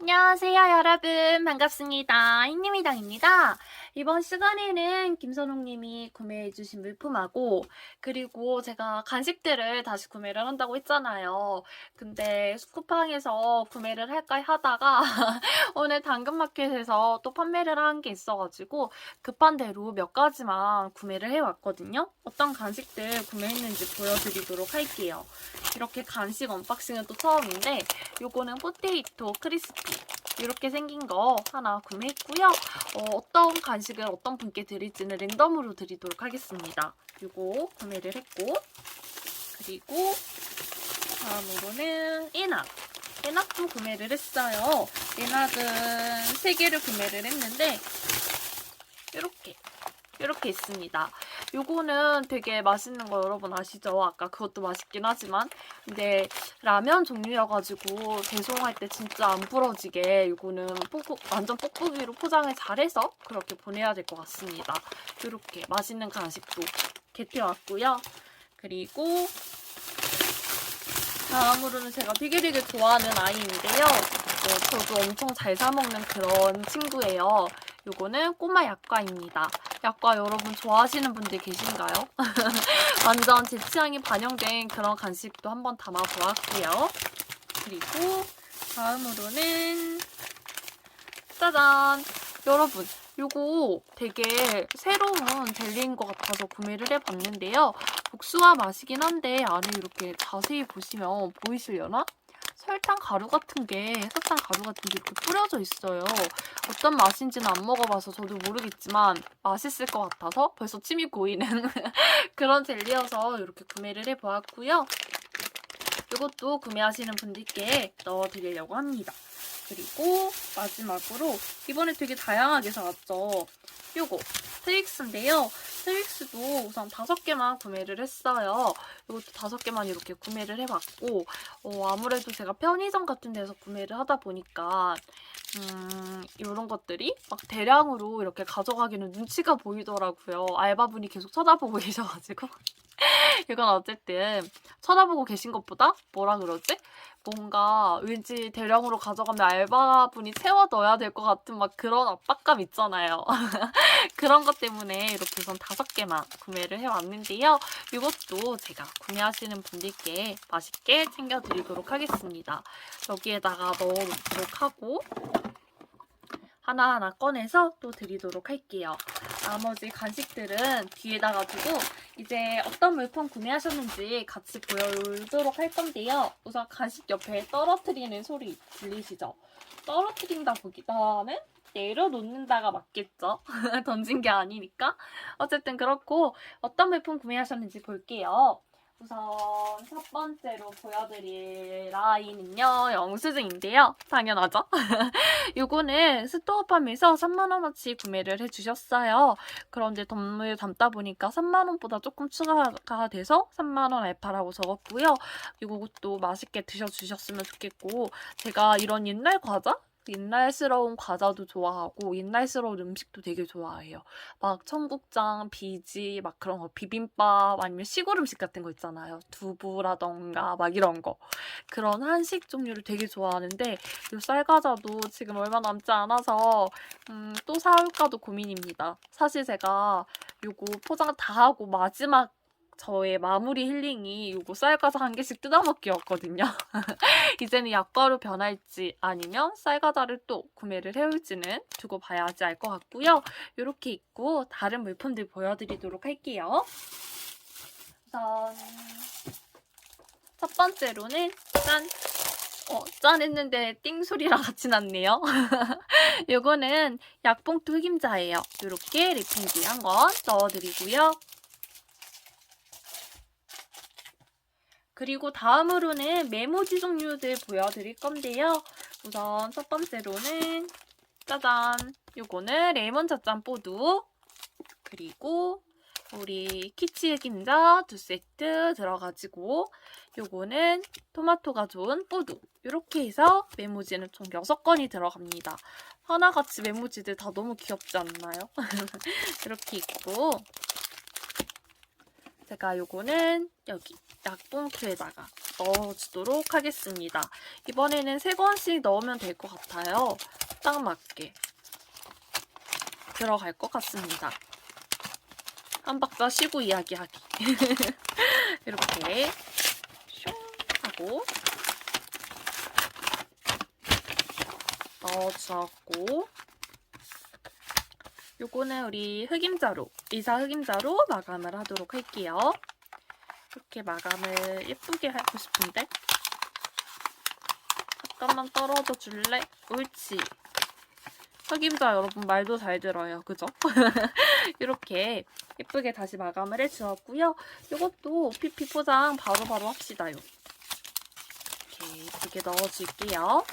안녕하세요, 여러분. 반갑습니다. 흰님이당입니다. 이번 시간에는 김선홍님이 구매해주신 물품하고, 그리고 제가 간식들을 다시 구매를 한다고 했잖아요. 근데 스쿠팡에서 구매를 할까 하다가, 오늘 당근마켓에서 또 판매를 한 게 있어가지고, 급한 대로 몇 가지만 구매를 해왔거든요. 어떤 간식들 구매했는지 보여드리도록 할게요. 이렇게 간식 언박싱은 또 처음인데, 요거는 포테이토 크리스피 이렇게 생긴 거 하나 구매했고요. 어, 떤 간식을 어떤 분께 드릴지는 랜덤으로 드리도록 하겠습니다. 요거 구매를 했고 그리고 다음으로는 에낙 에낙도 구매를 했어요. 에낙은 3개를 구매를 했는데 이렇게 이렇게 있습니다. 요거는 되게 맛있는 거 여러분 아시죠? 아까 그것도 맛있긴 하지만 근데 라면 종류여가지고 배송할 때 진짜 안 부러지게 요거는 완전 뽁뽁이로 포장을 잘해서 그렇게 보내야 될 것 같습니다. 이렇게 맛있는 간식도 개태왔고요. 그리고 다음으로는 제가 되게 좋아하는 아이인데요. 네, 저도 엄청 잘 사먹는 그런 친구예요. 요거는 꼬마 약과입니다. 약과 여러분 좋아하시는 분들 계신가요? 완전 제 취향이 반영된 그런 간식도 한번 담아보았고요. 그리고 다음으로는 짜잔! 여러분, 요거 되게 새로운 젤리인 것 같아서 구매를 해봤는데요. 복숭아 맛이긴 한데 안에 이렇게 자세히 보시면 보이시려나? 설탕 가루 같은 게, 설탕 가루 같은 게 이렇게 뿌려져 있어요. 어떤 맛인지는 안 먹어봐서 저도 모르겠지만 맛있을 것 같아서 벌써 침이 고이는 그런 젤리여서 이렇게 구매를 해보았고요. 이것도 구매하시는 분들께 넣어드리려고 합니다. 그리고 마지막으로 이번에 되게 다양하게 사왔죠. 요거 트윅스인데요. 트윅스도 우선 다섯 개만 구매를 했어요. 이것도 다섯 개만 이렇게 구매를 해봤고 어, 아무래도 제가 편의점 같은 데서 구매를 하다 보니까 음, 이런 것들이 막 대량으로 이렇게 가져가기는 눈치가 보이더라고요. 알바분이 계속 쳐다보고 계셔가지고. 이건 어쨌든 쳐다보고 계신 것보다 뭐라 그러지? 뭔가 왠지 대량으로 가져가면 알바분이 채워 넣어야 될 것 같은 막 그런 압박감 있잖아요. 그런 것 때문에 이렇게 우선 다섯 개만 구매를 해왔는데요. 이것도 제가 구매하시는 분들께 맛있게 챙겨드리도록 하겠습니다. 여기에다가 넣어놓도록 하고 하나하나 꺼내서 또 드리도록 할게요. 나머지 간식들은 뒤에다가 두고 이제 어떤 물품 구매하셨는지 같이 보여드리도록 할 건데요. 우선 간식 옆에 떨어뜨리는 소리 들리시죠? 떨어뜨린다 보기보다는 내려놓는다가 맞겠죠? 던진 게 아니니까. 어쨌든 그렇고 어떤 물품 구매하셨는지 볼게요. 우선 첫 번째로 보여드릴 라인은요. 영수증인데요. 당연하죠? 요거는 스토어팜에서 3만원어치 구매를 해주셨어요. 그런데 덤을 담다 보니까 3만원보다 조금 추가가 돼서 3만원 알파라고 적었고요. 이것도 맛있게 드셔주셨으면 좋겠고 제가 이런 옛날 과자? 옛날스러운 과자도 좋아하고 옛날스러운 음식도 되게 좋아해요. 막 청국장, 비지, 막 그런 거 비빔밥 아니면 시골 음식 같은 거 있잖아요. 두부라던가 막 이런 거. 그런 한식 종류를 되게 좋아하는데 이 쌀과자도 지금 얼마 남지 않아서 음, 또 사올까도 고민입니다. 사실 제가 요거 포장 다 하고 마지막 저의 마무리 힐링이 요거 쌀과자 한 개씩 뜯어먹기였거든요. 이제는 약과로 변할지 아니면 쌀과자를 또 구매를 해올지는 두고 봐야지 알 것 같고요. 이렇게 있고 다른 물품들 보여드리도록 할게요. 우선 첫 번째로는 짠! 어, 짠 했는데 띵 소리랑 같이 났네요. 요거는 약봉투 흑임자예요. 이렇게 랩핑지 한건 넣어드리고요. 그리고 다음으로는 메모지 종류들 보여드릴 건데요. 우선 첫 번째로는 짜잔! 요거는 레몬 잣짠 뽀두 그리고 우리 키치 흑임자 두 세트 들어가지고 요거는 토마토가 좋은 뽀두 이렇게 해서 메모지는 총 6건이 들어갑니다. 하나같이 메모지들 다 너무 귀엽지 않나요? 이렇게 있고 제가 요거는 여기 약봉투에다가 넣어주도록 하겠습니다. 이번에는 세 권씩 넣으면 될 것 같아요. 딱 맞게 들어갈 것 같습니다. 한 박자 쉬고 이야기하기. 이렇게 슝 하고 넣어주었고 요거는 우리 흑임자로 의사 흑임자로 마감을 하도록 할게요. 이렇게 마감을 예쁘게 하고 싶은데 잠깐만 떨어져 줄래? 옳지. 흑임자 여러분 말도 잘 들어요. 그죠? 이렇게 예쁘게 다시 마감을 해주었고요. 이것도 PP 포장 바로바로 합시다요. 이렇게 예쁘게 넣어줄게요.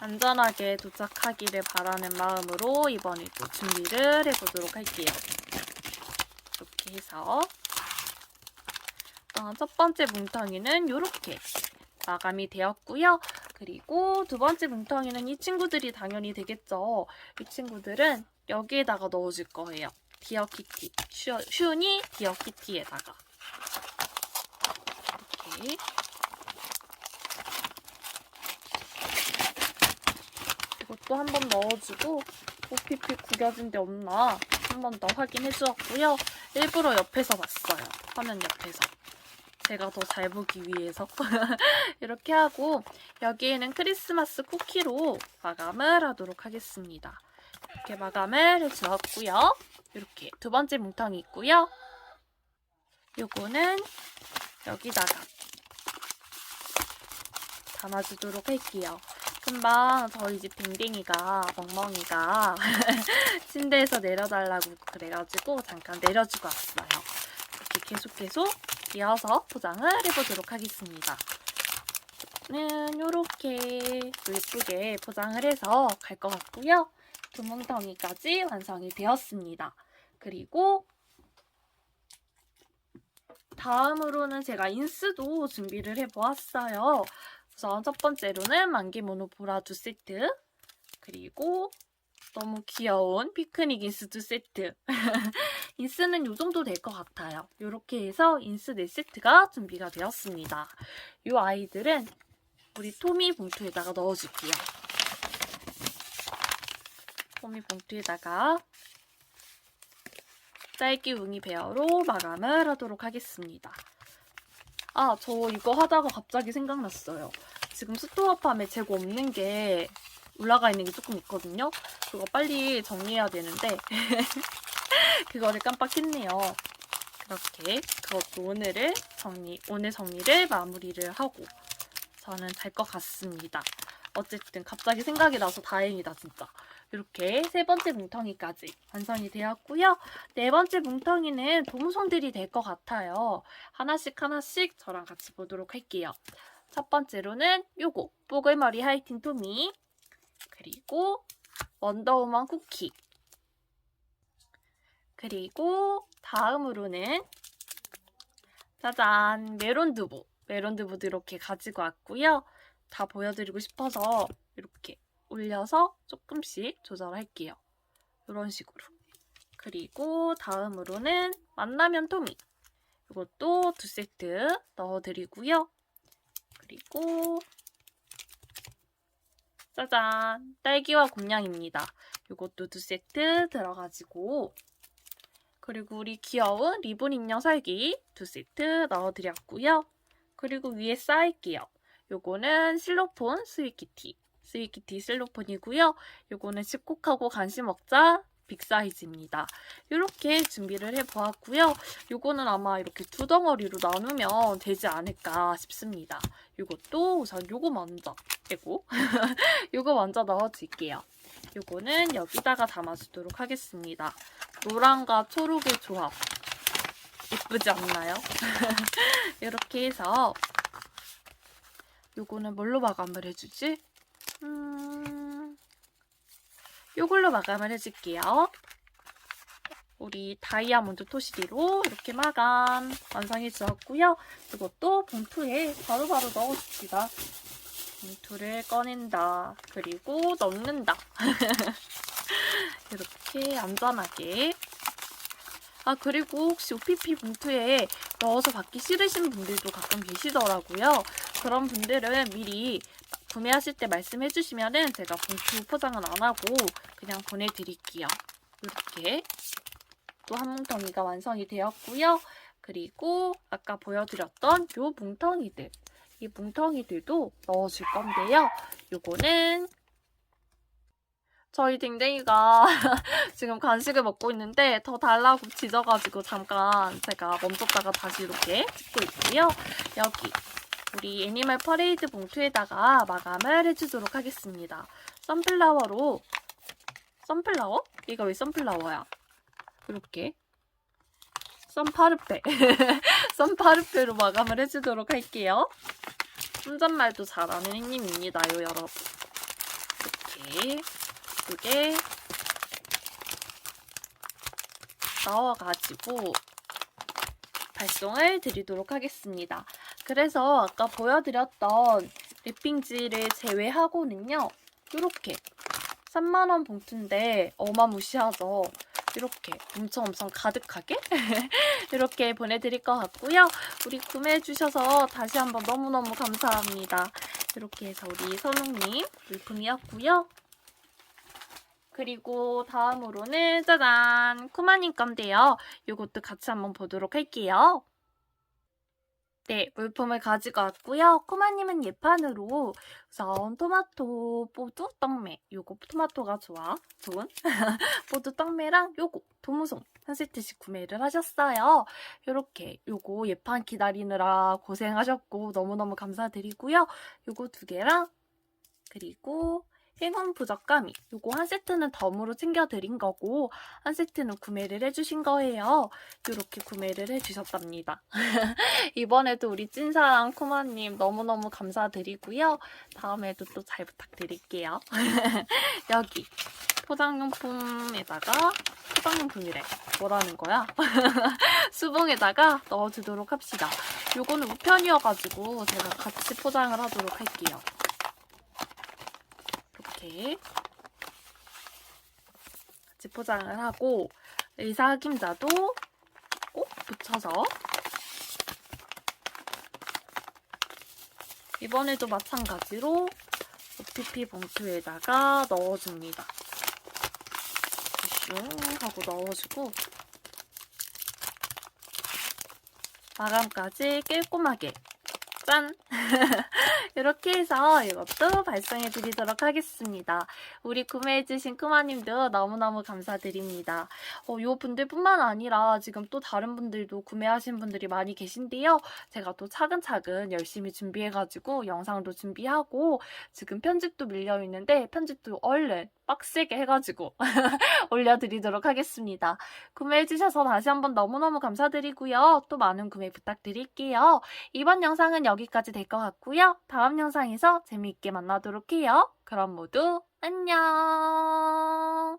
안전하게 도착하기를 바라는 마음으로 이번에도 준비를 해보도록 할게요. 이렇게 해서 일단 첫 번째 뭉텅이는 이렇게 마감이 되었고요. 그리고 두 번째 뭉텅이는 이 친구들이 당연히 되겠죠. 이 친구들은 여기에다가 넣어줄 거예요. 디어키티, 슈, 슈니 디어키티에다가 이렇게 이것도 한 번 넣어주고 OPP 구겨진 데 없나 한 번 더 확인해 주었고요. 일부러 옆에서 봤어요. 화면 옆에서. 제가 더 잘 보기 위해서 이렇게 하고 여기에는 크리스마스 쿠키로 마감을 하도록 하겠습니다. 이렇게 마감을 해주었고요. 이렇게 두 번째 뭉텅이 있고요. 요거는 여기다가 담아주도록 할게요. 금방 저희 집 댕댕이가 멍멍이가 침대에서 내려달라고 그래가지고 잠깐 내려주고 왔어요. 이렇게 계속 계속 이어서 포장을 해보도록 하겠습니다. 는 요렇게 예쁘게 포장을 해서 갈 것 같고요. 구멍덩이까지 완성이 되었습니다. 그리고 다음으로는 제가 인스도 준비를 해보았어요. 우선 첫 번째로는 만기 모노 보라 두 세트 그리고 너무 귀여운 피크닉 인스 두 세트 인스는 이 정도 될 것 같아요. 이렇게 해서 인스 4세트가 준비가 되었습니다. 이 아이들은 우리 토미 봉투에다가 넣어줄게요. 토미 봉투에다가 딸기 웅이 베어로 마감을 하도록 하겠습니다. 아, 저 이거 하다가 갑자기 생각났어요. 지금 스토어팜에 재고 없는 게 올라가 있는 게 조금 있거든요. 그거 빨리 정리해야 되는데 그거를 깜빡했네요. 그렇게 그것도 오늘을 정리, 오늘 정리를 마무리를 하고 저는 잘 것 같습니다. 어쨌든 갑자기 생각이 나서 다행이다 진짜. 이렇게 세 번째 뭉텅이까지 완성이 되었고요. 네 번째 뭉텅이는 도무송들이 될 것 같아요. 하나씩 하나씩 저랑 같이 보도록 할게요. 첫 번째로는 요거 뽀글머리 하이틴 토미 그리고 원더우먼 쿠키 그리고 다음으로는 짜잔 메론두부 메론두부도 이렇게 가지고 왔고요. 다 보여드리고 싶어서 이렇게 올려서 조금씩 조절할게요. 이런 식으로. 그리고 다음으로는 만나면 토미. 이것도 두 세트 넣어드리고요. 그리고 짜잔! 딸기와 곰냥입니다. 이것도 두 세트 들어가지고 그리고 우리 귀여운 리본 인형 살기 두 세트 넣어드렸고요. 그리고 위에 쌓일게요. 요거는 실로폰 스위키티. 스위키티 실로폰이고요. 요거는 집콕하고 간식 먹자 빅 사이즈입니다. 이렇게 준비를 해보았고요. 요거는 아마 이렇게 두 덩어리로 나누면 되지 않을까 싶습니다. 요것도 우선 요거 먼저 빼고 요거 먼저 넣어줄게요. 요거는 여기다가 담아주도록 하겠습니다. 노랑과 초록의 조합 예쁘지 않나요? 이렇게 해서 요거는 뭘로 마감을 해주지? 음... 요걸로 마감을 해줄게요. 우리 다이아몬드 토시리로 이렇게 마감 완성해 주었고요. 이것도 봉투에 바로바로 넣어줍니다. 봉투를 꺼낸다. 그리고 넣는다. 이렇게 안전하게. 아, 그리고 혹시 OPP 봉투에 넣어서 받기 싫으신 분들도 가끔 계시더라고요. 그런 분들은 미리 구매하실 때 말씀해 주시면은 제가 봉투 포장은 안 하고 그냥 보내드릴게요. 이렇게 또 한 뭉텅이가 완성이 되었고요. 그리고 아까 보여드렸던 요 뭉텅이들 이 뭉텅이들도 넣어줄 건데요. 요거는 저희 댕댕이가 지금 간식을 먹고 있는데 더 달라고 지져가지고 잠깐 제가 멈췄다가 다시 이렇게 찍고 있고요. 여기 우리 애니멀 퍼레이드 봉투에다가 마감을 해주도록 하겠습니다. 선플라워로 선플라워? 이거 왜 선플라워야? 이렇게 썬파르페 썬파르페로 마감을 해주도록 할게요. 혼잣말도 잘하는 행님입니다요 여러분. 이렇게 두개 넣어가지고 발송을 드리도록 하겠습니다. 그래서 아까 보여드렸던 랩핑지를 제외하고는요. 이렇게 3만원 봉투인데 어마무시하죠. 이렇게 엄청 엄청 가득하게 이렇게 보내드릴 것 같고요. 우리 구매해주셔서 다시 한번 너무너무 감사합니다. 이렇게 해서 우리 선웅님 물품이었고요. 그리고 다음으로는 짜잔 쿠마님 건데요. 이것도 같이 한번 보도록 할게요. 네, 물품을 가지고 왔고요. 코마님은 예판으로 우선 토마토 뽀두 떡메 요거 토마토가 좋아 좋은 뽀두 떡메랑 요거 도무송 한 세트씩 구매를 하셨어요. 요렇게 요거 예판 기다리느라 고생하셨고 너무너무 감사드리고요. 요거 두 개랑 그리고 행운 부적감이 요거 한 세트는 덤으로 챙겨드린 거고 한 세트는 구매를 해주신 거예요. 이렇게 구매를 해주셨답니다. 이번에도 우리 찐사랑 코마님 너무너무 감사드리고요. 다음에도 또 잘 부탁드릴게요. 여기 포장용품에다가 포장용품이래. 뭐라는 거야? 수봉에다가 넣어주도록 합시다. 요거는 우편이어가지고 제가 같이 포장을 하도록 할게요. 이렇게 같이 포장을 하고 의사 김자도 꼭 붙여서 이번에도 마찬가지로 OPP 봉투에다가 넣어줍니다. 슝 하고 넣어주고 마감까지 꼼꼼하게 짠! 이렇게 해서 이것도 발송해 드리도록 하겠습니다. 우리 구매해 주신 쿠마님도 너무너무 감사드립니다. 어, 요 분들뿐만 아니라 지금 또 다른 분들도 구매하신 분들이 많이 계신데요. 제가 또 차근차근 열심히 준비해가지고 영상도 준비하고 지금 편집도 밀려있는데 편집도 얼른 빡세게 해가지고 올려드리도록 하겠습니다. 구매해주셔서 다시 한번 너무너무 감사드리고요. 또 많은 구매 부탁드릴게요. 이번 영상은 여기까지 될 것 같고요. 다음 영상에서 재미있게 만나도록 해요. 그럼 모두 안녕!